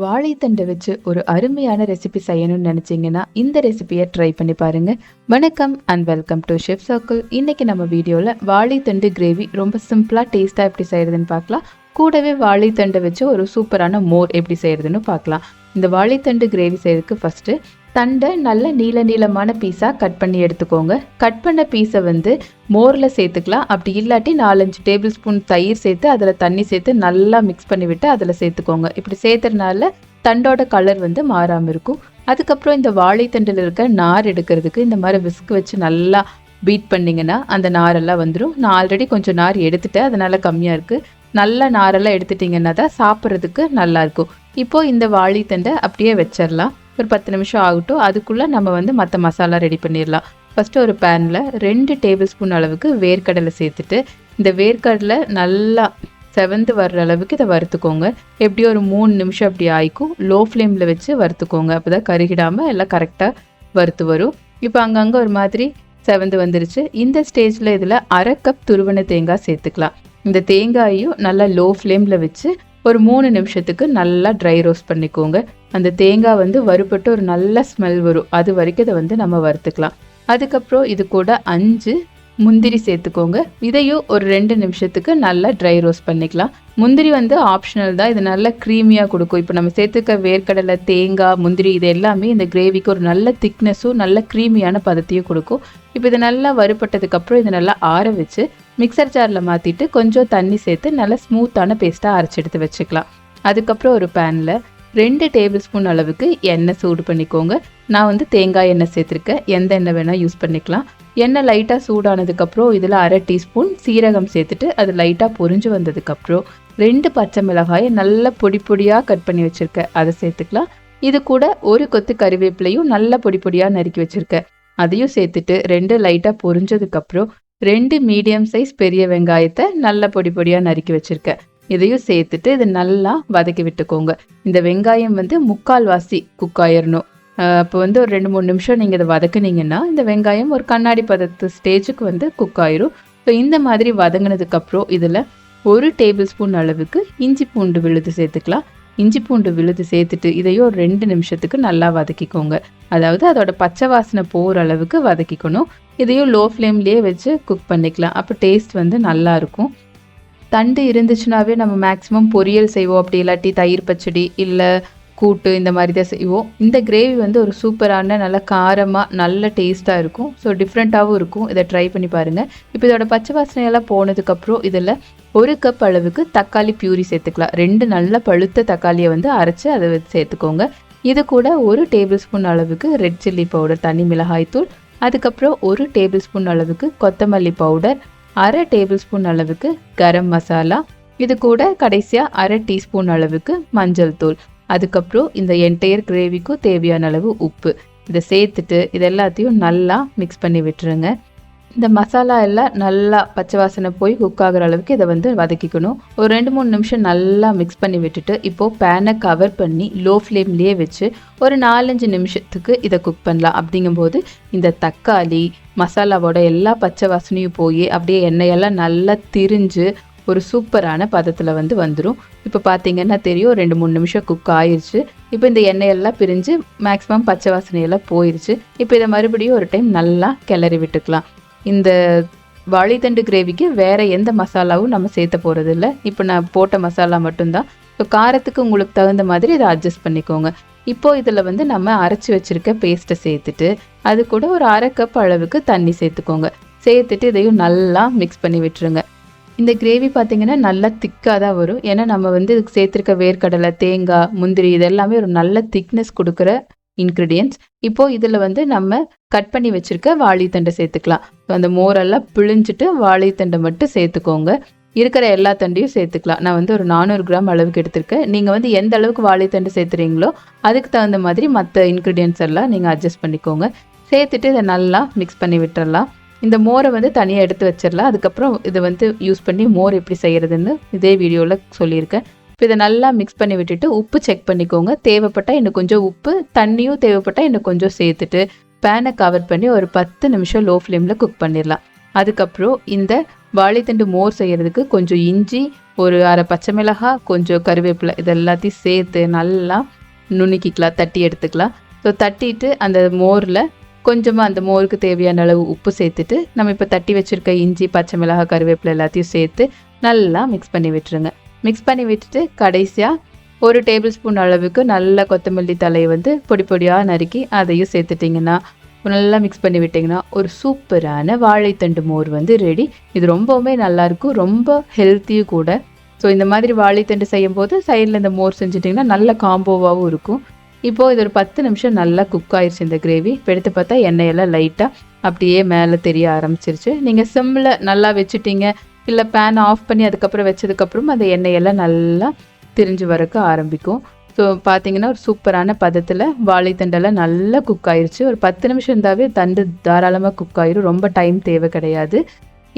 வாழைத்தண்டை வச்சு ஒரு அருமையான ரெசிபி செய்யணும்னு நினச்சிங்கன்னா இந்த ரெசிபியை ட்ரை பண்ணி பாருங்க. வணக்கம் and welcome to chef circle இன்றைக்கி நம்ம வீடியோவில் வாழைத்தண்டு கிரேவி ரொம்ப சிம்பிளாக டேஸ்ட்டாக எப்படி செய்கிறதுன்னு பார்க்கலாம். கூடவே வாழைத்தண்டை வச்சு ஒரு சூப்பரான மோர் எப்படி செய்கிறதுன்னு பார்க்கலாம். இந்த வாழைத்தண்டு கிரேவி செய்யறதுக்கு ஃபஸ்ட்டு தண்டை நல்ல நீல நீளமான பீஸாக கட் பண்ணி எடுத்துக்கோங்க. கட் பண்ண பீஸை வந்து மோரில் சேர்த்துக்கலாம். அப்படி இல்லாட்டி நாலஞ்சு டேபிள் ஸ்பூன் தயிர் சேர்த்து அதில் தண்ணி சேர்த்து நல்லா மிக்ஸ் பண்ணி விட்டு அதில் சேர்த்துக்கோங்க. இப்படி சேர்த்துறதுனால தண்டோட கலர் வந்து மாறாமல் இருக்கும். அதுக்கப்புறம் இந்த வாழைத்தண்டில் இருக்க நார் எடுக்கிறதுக்கு இந்த மாதிரி விஸ்க் வச்சு நல்லா பீட் பண்ணிங்கன்னா அந்த நாரெல்லாம் வந்துடும் நான் ஆல்ரெடி கொஞ்சம் நார் எடுத்துட்டேன். அதனால் கம்மியாக இருக்குது நல்ல நாரெல்லாம் எடுத்துட்டிங்கன்னா தான் சாப்பிட்றதுக்கு நல்லாயிருக்கும் இப்போது இந்த வாழைத்தண்டை அப்படியே வச்சிடலாம். ஒரு பத்து நிமிஷம் ஆகட்டும். அதுக்குள்ளே நம்ம வந்து மற்ற மசாலா ரெடி பண்ணிடலாம். ஃபஸ்ட்டு ஒரு பேனில் ரெண்டு டேபிள் ஸ்பூன் அளவுக்கு வேர்க்கடலை சேர்த்துட்டு இந்த வேர்க்கடலை நல்லா செவந்து வர்ற அளவுக்கு இதை வறுத்துக்கோங்க. எப்படி ஒரு மூணு நிமிஷம் அப்படி ஆயிக்கும். லோ ஃப்ளேமில் வச்சு வறுத்துக்கோங்க. அப்போ தான் கருகிடாமல் எல்லாம் கரெக்டாக வறுத்து வரும். இப்போ அங்கங்கே ஒரு மாதிரி செவந்து வந்துருச்சு. இந்த ஸ்டேஜில் இதில் அரை கப் துருவன தேங்காய் சேர்த்துக்கலாம். இந்த தேங்காயையும் நல்லா லோ ஃப்ளேமில் வச்சு ஒரு மூணு நிமிஷத்துக்கு நல்லா ட்ரை ரோஸ்ட் பண்ணிக்கோங்க. அந்த தேங்காய் வந்து வறுபட்டு ஒரு நல்ல ஸ்மெல் வரும். அது வரைக்கும் இதை வந்து நம்ம வறுத்துக்கலாம். அதுக்கப்புறம் இது கூட அஞ்சு முந்திரி சேர்த்துக்கோங்க. இதையும் ஒரு ரெண்டு நிமிஷத்துக்கு நல்லா ட்ரை ரோஸ்ட் பண்ணிக்கலாம். முந்திரி வந்து ஆப்ஷனல் தான். இது நல்லா க்ரீமியாக கொடுக்கும். இப்போ நம்ம சேர்த்துக்க வேர்க்கடலை தேங்காய் முந்திரி இது எல்லாமே இந்த கிரேவிக்கு ஒரு நல்ல திக்னஸும் நல்ல க்ரீமியான பதத்தையும் கொடுக்கும். இப்போ இது நல்லா வறுபட்டதுக்கப்புறம் இதை நல்லா ஆற வச்சு மிக்சர் ஜாரில் மாற்றிட்டு கொஞ்சம் தண்ணி சேர்த்து நல்லா ஸ்மூத்தான பேஸ்ட்டாக அரைச்சி எடுத்து வச்சுக்கலாம். அதுக்கப்புறம் ஒரு பேனில் ரெண்டு டேபிள் ஸ்பூன் அளவுக்கு எண்ணெய் சூடு பண்ணிக்கோங்க. நான் வந்து தேங்காய் எண்ணெய் சேர்த்துருக்கேன். எந்த எண்ணெய் வேணால் யூஸ் பண்ணிக்கலாம். எண்ணெய் லைட்டாக சூடானதுக்கப்புறம் இதில் அரை டீஸ்பூன் சீரகம் சேர்த்துட்டு அது லைட்டாக பொரிஞ்சு வந்ததுக்கப்புறம் ரெண்டு பச்சை மிளகாயை நல்லா பொடி பொடியாக கட் பண்ணி வச்சுருக்கேன். அதை சேர்த்துக்கலாம். இது கூட ஒரு கொத்து கறிவேப்பிலையும் நல்லா பொடி பொடியாக நறுக்கி வச்சுருக்கேன். அதையும் சேர்த்துட்டு ரெண்டு லைட்டாக பொரிஞ்சதுக்கப்புறம் ரெண்டு மீடியம் சைஸ் பெரிய வெங்காயத்தை நல்லா பொடி பொடியாக நறுக்கி வச்சுருக்கேன் இதையும் சேர்த்துட்டு இதை நல்லா வதக்கி விட்டுக்கோங்க. இந்த வெங்காயம் வந்து முக்கால் வாசி குக் ஆயிடணும் அப்போ வந்து ஒரு ரெண்டு மூணு நிமிஷம் நீங்கள் இதை வதக்குனீங்கன்னா இந்த வெங்காயம் ஒரு கண்ணாடி பதத்து ஸ்டேஜுக்கு வந்து குக் ஆயிரும். ஸோ இந்த மாதிரி வதங்கினதுக்கப்புறம் இதில் ஒரு டேபிள் ஸ்பூன் அளவுக்கு இஞ்சி பூண்டு விழுது சேர்த்துக்கலாம். இஞ்சி பூண்டு விழுது சேர்த்துட்டு இதையும் ஒரு ரெண்டு நிமிஷத்துக்கு நல்லா வதக்கிக்கோங்க. அதாவது அதோட பச்சை வாசனை போகிற அளவுக்கு வதக்கிக்கணும். இதையும் லோ ஃப்ளேம்லேயே வச்சு குக் பண்ணிக்கலாம். அப்போ டேஸ்ட் வந்து நல்லா இருக்கும். தண்டு இருந்துச்சுனாவே நம்ம மேக்ஸிமம் பொரியல் செய்வோம். அப்படி இல்லாட்டி தயிர் பச்சடி இல்லை கூட்டு இந்த மாதிரி தான் செய்வோம். இந்த கிரேவி வந்து ஒரு சூப்பரான நல்ல காரமாக நல்ல டேஸ்ட்டாக இருக்கும். ஸோ டிஃப்ரெண்ட்டாகவும் இருக்கும். இதை ட்ரை பண்ணி பாருங்கள் இப்போ இதோட பச்சை வாசனையெல்லாம் போனதுக்கப்புறம் இதில் ஒரு கப் அளவுக்கு தக்காளி பியூரி சேர்த்துக்கலாம். ரெண்டு நல்ல பழுத்த தக்காளியை வந்து அரைச்சி அதை சேர்த்துக்கோங்க. இது கூட ஒரு டேபிள் ஸ்பூன் அளவுக்கு ரெட் சில்லி பவுடர் தனி மிளகாய் தூள். அதுக்கப்புறம் ஒரு டேபிள் ஸ்பூன் அளவுக்கு கொத்தமல்லி பவுடர் அரை டேபிள் ஸ்பூன் அளவுக்கு கரம் மசாலா. இது கூட கடைசியாக அரை டீஸ்பூன் அளவுக்கு மஞ்சள் தூள். அதுக்கப்புறம் இந்த என்டையர் கிரேவிக்கும் தேவையான அளவு உப்பு. இதை சேர்த்துட்டு இது எல்லாத்தையும் நல்லா மிக்ஸ் பண்ணி விட்டுருங்க. இந்த மசாலா எல்லாம் நல்லா பச்சை வாசனை போய் குக் ஆகிற அளவுக்கு இதை வந்து வதக்கிக்கணும். ஒரு ரெண்டு மூணு நிமிஷம் நல்லா மிக்ஸ் பண்ணி விட்டுட்டு இப்போது பேனை கவர் பண்ணி லோ ஃப்ளேம்லேயே வச்சு ஒரு நாலஞ்சு நிமிஷத்துக்கு இதை குக் பண்ணலாம். அப்படிங்கும்போது இந்த தக்காளி மசாலாவோட எல்லா பச்சை வாசனையும் போய் அப்படியே எண்ணெயெல்லாம் நல்லா திரிஞ்சு ஒரு சூப்பரான பதத்தில் வந்து வந்துடும் இப்போ பார்த்தீங்கன்னா தெரியும் ரெண்டு மூணு நிமிஷம் குக் ஆயிடுச்சு இப்போ இந்த எண்ணெயெல்லாம் பிரிஞ்சு மேக்ஸிமம் பச்சை வாசனையெல்லாம் போயிடுச்சு இப்போ இதை மறுபடியும் ஒரு டைம் நல்லா கிளறி விட்டுக்கலாம். இந்த வாழைத்தண்டு கிரேவிக்கு வேறு எந்த மசாலாவும் நம்ம சேர்த்த போகிறது இல்லை இப்போ நான் போட்ட மசாலா மட்டும்தான். ஸோ காரத்துக்கு உங்களுக்கு தகுந்த மாதிரி இதை அட்ஜஸ்ட் பண்ணிக்கோங்க. இப்போது இதில் வந்து நம்ம அரைச்சி வச்சுருக்க பேஸ்ட்டை சேர்த்துட்டு அது கூட ஒரு அரை கப் அளவுக்கு தண்ணி சேர்த்துக்கோங்க. சேர்த்துட்டு இதையும் நல்லா மிக்ஸ் பண்ணி விட்டுருங்க. இந்த கிரேவி பார்த்தீங்கன்னா நல்லா திக்காக தான் வரும். ஏன்னா நம்ம வந்து இதுக்கு சேர்த்துருக்க வேர்க்கடலை தேங்காய் முந்திரி இது எல்லாமே ஒரு நல்ல திக்னஸ் கொடுக்குற இன்க்ரீடியன்ஸ் இப்போது இதில் வந்து நம்ம கட் பண்ணி வச்சுருக்க வாழைத்தண்டை சேர்த்துக்கலாம். அந்த மோரெல்லாம் பிழிஞ்சிட்டு வாழைத்தண்டை மட்டும் சேர்த்துக்கோங்க. இருக்கிற எல்லா தண்டையும் சேர்த்துக்கலாம். நான் வந்து ஒரு நானூறு கிராம் அளவுக்கு எடுத்திருக்கேன். நீங்கள் வந்து எந்த அளவுக்கு வாழைத்தண்டு சேர்த்துறீங்களோ அதுக்கு தகுந்த மாதிரி மற்ற இன்க்ரீடியன்ஸ் எல்லாம் நீங்கள் அட்ஜஸ்ட் பண்ணிக்கோங்க. சேர்த்துட்டு இதை நல்லா மிக்ஸ் பண்ணி விட்டுறலாம். இந்த மோரை வந்து தனியாக எடுத்து வச்சிடலாம். அதுக்கப்புறம் இதை வந்து யூஸ் பண்ணி மோர் எப்படி செய்கிறதுன்னு இதே வீடியோவில் சொல்லியிருக்கேன். இப்போ இதை நல்லா மிக்ஸ் பண்ணி விட்டுட்டு உப்பு செக் பண்ணிக்கோங்க. தேவைப்பட்டால் இன்னும் கொஞ்சம் உப்பு தண்ணியும் தேவைப்பட்டால் இன்னும் கொஞ்சம் சேர்த்துட்டு பேனை கவர் பண்ணி ஒரு பத்து நிமிஷம் லோ ஃப்ளேமில் குக் பண்ணிடலாம். அதுக்கப்புறம் இந்த வாழைத்தண்டு மோர் செய்கிறதுக்கு கொஞ்சம் இஞ்சி ஒரு அரை பச்சை மிளகாய் கொஞ்சம் கருவேப்பிலை இது எல்லாத்தையும் சேர்த்து நல்லா நுணுக்கிக்கலாம் தட்டி எடுத்துக்கலாம். ஸோ தட்டிட்டு அந்த மோரில் கொஞ்சமாக அந்த மோருக்கு தேவையான அளவு உப்பு சேர்த்துட்டு நம்ம இப்போ தட்டி வச்சுருக்க இஞ்சி பச்சை மிளகாய் கருவேப்பிலை எல்லாத்தையும் சேர்த்து நல்லா மிக்ஸ் பண்ணி விட்டுருங்க. மிக்ஸ் பண்ணி விட்டுட்டு கடைசியாக ஒரு டேபிள் ஸ்பூன் அளவுக்கு நல்ல கொத்தமல்லி தலையை வந்து பொடி பொடியாக நறுக்கி அதையும் சேர்த்துட்டிங்கன்னா நல்லா மிக்ஸ் பண்ணி விட்டிங்கன்னா ஒரு சூப்பரான வாழைத்தண்டு மோர் வந்து ரெடி இது ரொம்பவுமே நல்லாயிருக்கும் ரொம்ப ஹெல்த்தியும் கூட. ஸோ இந்த மாதிரி வாழைத்தண்டு செய்யும் போது சைடில் இந்த மோர் செஞ்சுட்டிங்கன்னா நல்ல காம்போவாகவும் இருக்கும். இப்போது இது ஒரு பத்து நிமிஷம் நல்லா குக் ஆயிடுச்சு இந்த கிரேவி இப்போ எடுத்து பார்த்தா எண்ணெயெல்லாம் லைட்டாக அப்படியே மேலே தெரிய ஆரம்பிச்சிருச்சு. நீங்கள் சிம்மில் நல்லா வச்சுட்டீங்க. இல்லை பேன் ஆஃப் பண்ணி அதுக்கப்புறம் வச்சதுக்கப்புறம் அந்த எண்ணெயெல்லாம் நல்லா திரிஞ்சு வரக்கு ஆரம்பிக்கும். ஸோ பார்த்தீங்கன்னா ஒரு சூப்பரான பதத்தில் வாழைத்தண்டெல்லாம் நல்லா குக் ஆயிடுச்சு ஒரு பத்து நிமிஷம் இருந்தாவே தண்டு தாராளமாக குக் ஆயிரும். ரொம்ப டைம் தேவை கிடையாது.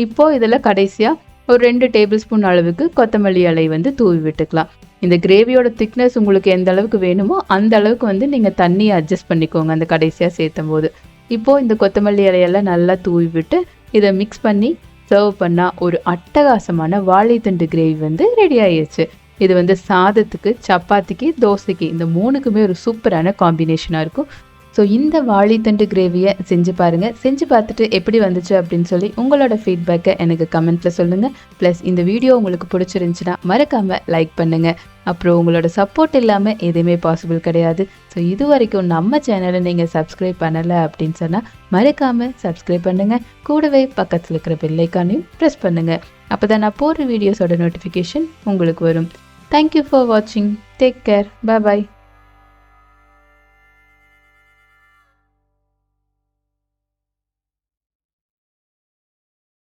இப்போது இதில் கடைசியாக ஒரு ரெண்டு டேபிள் ஸ்பூன் அளவுக்கு கொத்தமல்லி இலை வந்து தூவி விட்டுக்கலாம். இந்த கிரேவியோட திக்னஸ் உங்களுக்கு எந்த அளவுக்கு வேணுமோ அந்த அளவுக்கு வந்து நீங்கள் தண்ணியை அட்ஜஸ்ட் பண்ணிக்கோங்க அந்த கடைசியாக சேர்த்தும் போது. இப்போது இந்த கொத்தமல்லி இலையெல்லாம் நல்லா தூவி விட்டு இதை மிக்ஸ் பண்ணி சர்வ் பண்ணால் ஒரு அட்டகாசமான வாழைத்தண்டு கிரேவி வந்து ரெடி ஆயிடுச்சு இது வந்து சாதத்துக்கு சப்பாத்திக்கு தோசைக்கு இந்த மூணுக்குமே ஒரு சூப்பரான காம்பினேஷனாக இருக்கும். ஸோ இந்த வாழைத்தண்டு கிரேவியை செஞ்சு பாருங்கள் செஞ்சு பார்த்துட்டு எப்படி வந்துச்சு அப்படின்னு சொல்லி உங்களோட ஃபீட்பேக்கை எனக்கு கமெண்ட்டில் சொல்லுங்கள் ப்ளஸ் இந்த வீடியோ உங்களுக்கு பிடிச்சிருந்துச்சுன்னா மறக்காமல் லைக் பண்ணுங்கள் அப்புறம் உங்களோட சப்போர்ட் இல்லாமல் எதுவுமே பாசிபிள் கிடையாது. ஸோ இது வரைக்கும் நம்ம சேனலை நீங்கள் சப்ஸ்கிரைப் பண்ணலை அப்படின்னு சொன்னால் மறக்காமல் சப்ஸ்கிரைப் பண்ணுங்கள் கூடவே பக்கத்தில் இருக்கிற பெல்லைக்கானையும் ப்ரெஸ் பண்ணுங்கள் அப்போ தான் நான் போடுற வீடியோஸோட நோட்டிஃபிகேஷன் உங்களுக்கு வரும். தேங்க்யூ ஃபார் வாட்சிங் டேக் கேர் பாய்